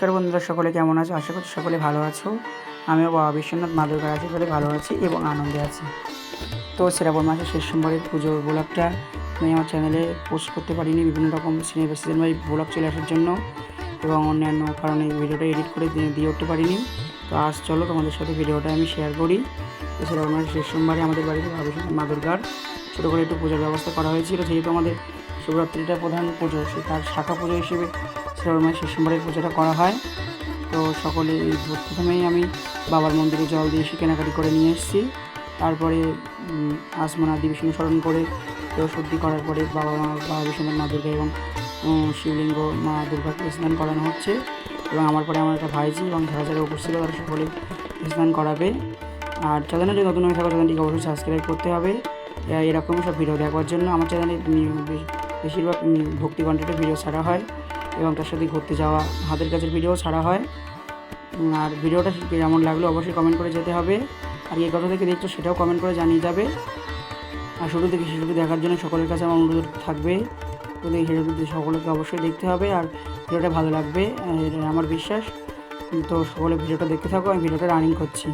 নমস্কার বন্ধুরা, সকলে কেমন আছো? আশা করছি সকলে ভালো আছো। আমিও বাবা বিশ্বনাথ মা দুর্গার আশীর্বাদে ভালো আছি এবং আনন্দে আছি। তো শ্রাবণ মাসের শেষ সোমবারের পুজোর ব্লগটা আমি আমার চ্যানেলে পোস্ট করতে পারিনি। বিভিন্ন রকম সিনেমা বাই ব্লগ চলে আসার জন্য এবং অন্যান্য কারণে ভিডিওটা এডিট করে দিয়ে- উঠতে পারিনি। তো আজ চলো তোমাদের সাথে ভিডিওটা আমি শেয়ার করি। তো শ্রাবণ মাসের শেষ সোমবারে আমাদের বাড়িতে বাবা বিশ্বনাথ মা দুর্গার ছোটো করে একটু পূজার ব্যবস্থা করা হয়েছিল। যেহেতু আমাদের শিবরাত্রিটা প্রধান পুজো তার শাখা পুজো হিসেবে শ্রাবণ মাসের পুজোটা করা হয়। তো সকলে প্রথমেই আমি বাবার মন্দিরে জল দিয়ে এসে কেনাকাটি করে নিয়ে এসেছি। তারপরে উম, আসমা আদি বিষ্ণু স্মরণ করে কেউ শুদ্ধি করার পরে বাবা মা বাবা বিশ্বনাথ মা দুর্গা এবং শিবলিঙ্গ মা দুর্গাকে স্নান করানো হচ্ছে। এবং আমার পরে আমার একটা ভাইজি এবং যারা যারা উপস্থিত তারা সকলে স্নান করাবে। আর চ্যানেলে যদি নতুন হয়ে থাকো চ্যানেলটিকে অবশ্যই সাবস্ক্রাইব করতে হবে। এরকম সব ভিডিও দেখার জন্য আমার চ্যানেলে বেশ- বেশিরভাগ ভক্তি কন্টেন্টের ভিডিও ছাড়া হয়। এবং তার সাথে ঘুরতে যাওয়া, হাতের কাছের ভিডিও ছাড়া হয়। আর ভিডিওটা কেমন লাগল অবশ্যই কমেন্ট করে যেতে হবে। আর এই কথা থেকে দেখছ সেটাও কমেন্ট করে জানিয়ে যাবে। আর শুরু থেকে শিশুটি দেখার জন্য সকলের কাছে আমার অনুরোধ থাকবে। তো এই সকলকে অবশ্যই দেখতে হবে। আর ভিডিওটা ভালো লাগবে আমার বিশ্বাস। তো সকলে ভিডিওটা দেখতে থাকো, আমি ভিডিওটা রানিং করছি।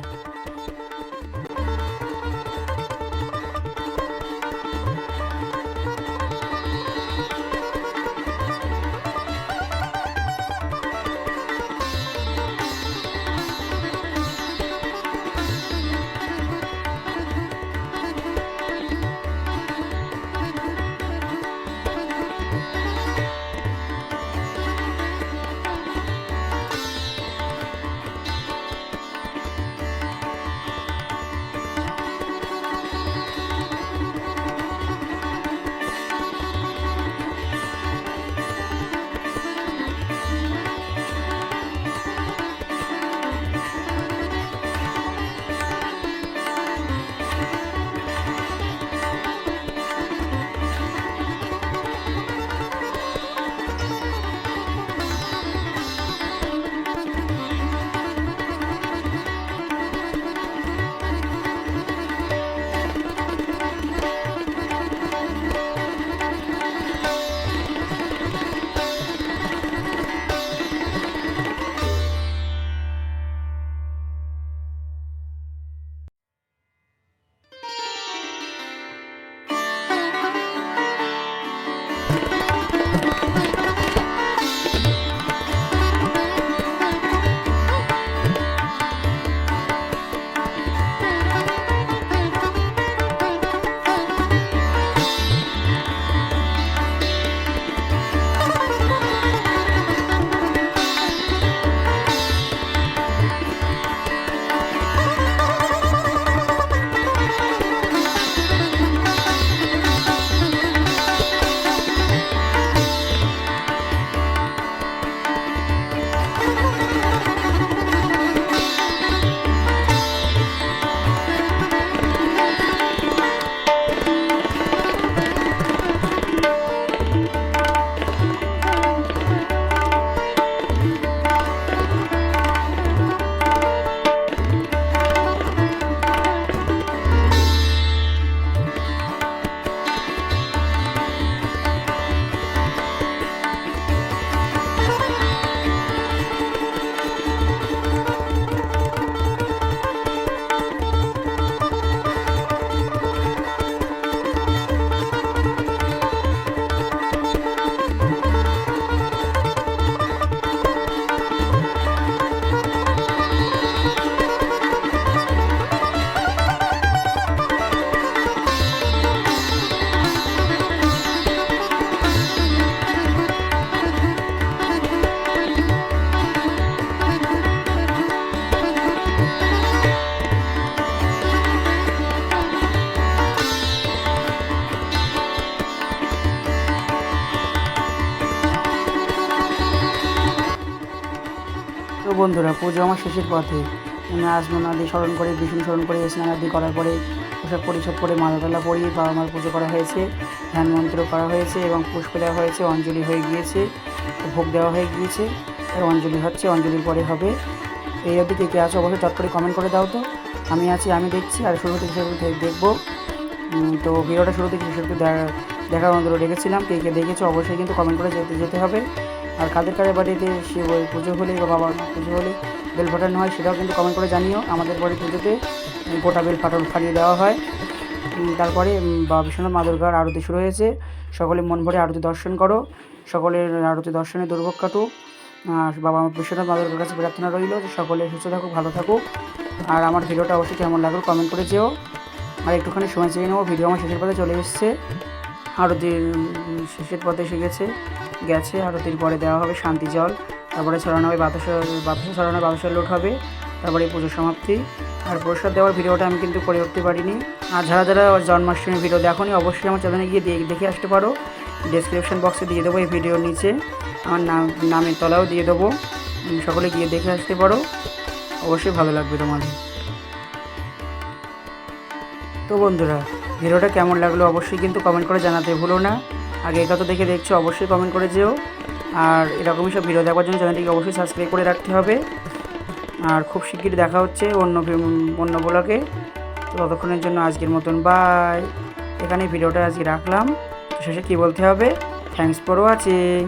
বন্ধুরা, পুজো আমার শেষের পথে। আমি আসমনাদি স্মরণ করে বিষ্ণু স্মরণ করে স্নানাদি করার পরে। পোশাক পরিচ্ছদ করে মালাটালা পরিয়ে বাবা মার পুজো করা হয়েছে। ধ্যান মন্ত্র করা হয়েছে এবং পুষ্প দেওয়া হয়েছে, অঞ্জলি হয়ে গিয়েছে, ভোগ দেওয়া হয়ে গিয়েছে। আর অঞ্জলি হচ্ছে, অঞ্জলির পরে হবে। এই অবধি কে কে আছে অবশ্যই চট করে কমেন্ট করে দাও তো। আমি আছি, আমি দেখছি, আর শুরু থেকে শুরু থেকে দেখব। তো ভিডিওটা শুরু থেকে শুরু দেখার অনুরোধ রেখেছিলাম, কে কে দেখেছ অবশ্যই কিন্তু কমেন্ট করে যেতে যেতে হবে। আর কাদের কাদের বাড়িতে সে ওই পুজো হলে বা বাবার পুজো হলে বেল ফাটানো হয়, সেটাও কিন্তু কমেন্ট করে জানিও। আমাদের বাড়ি পুজোতে গোটা বেল ফাটানো ফাটিয়ে দেওয়া হয়। তারপরে বাবা বিশ্বনাথ, মা দুর্গার আরতি শুরু হয়েছে। সকলে মন ভরে আরতি দর্শন করো। সকলের আরতি দর্শনে দুর্ভোগ কাটুক। আর বাবা বিশ্বনাথ, মা দুর্গার কাছে প্রার্থনা রইল যে সকলে সুস্থ থাকুক, ভালো থাকুক। আর আমার ভিডিওটা অবশ্যই কেমন লাগল কমেন্ট করে যেও। আর একটুখানি সময় চেয়ে নেব ভিডিও আমার শেষের পথে চলে এসছে। আরতির শেষের পথে এসে গেছে। গেছে আরতির পরে দেওয়া হবে শান্তি জল, তারপরে ছড়ানো হবে বাতাসা বাতাসে ছড়ানো বাতাসা লোট হবে, তারপরে পুজো সমাপ্তি। আর প্রসাদ দেওয়ার ভিডিওটা আমি কিন্তু করে উঠতে পারিনি। আর যারা যারা জন্মাষ্টমীর ভিডিও দেখোনি, অবশ্যই আমার চ্যানেলে গিয়ে দেখে আসতে পারো। ডেসক্রিপশন বক্সে দিয়ে দেবো এই ভিডিওর নিচে। আমার নাম, নামের তলাও দিয়ে দেবো। সকলে গিয়ে দেখে আসতে পারো। অবশ্যই ভালো লাগবে তোমাদের। তো বন্ধুরা, ভিডিওটা কেমন লাগল অবশ্যই কিন্তু কমেন্ট করে জানাতে ভুলো না। আগে এটা তো দেখে দেখছ, অবশ্যই কমেন্ট করে যেও। আর এরকমই সব ভিডিও দেখার জন্য চ্যানেলটিকে অবশ্যই সাবস্ক্রাইব করে রাখতে হবে। আর খুব শিগগিরই দেখা হচ্ছে অন্য অন্য ব্লগে তো ততক্ষণের জন্য আজকের মতন বাই এখানে ভিডিওটা আজকে রাখলাম। শেষে কী বলতে হবে? Thanks for watching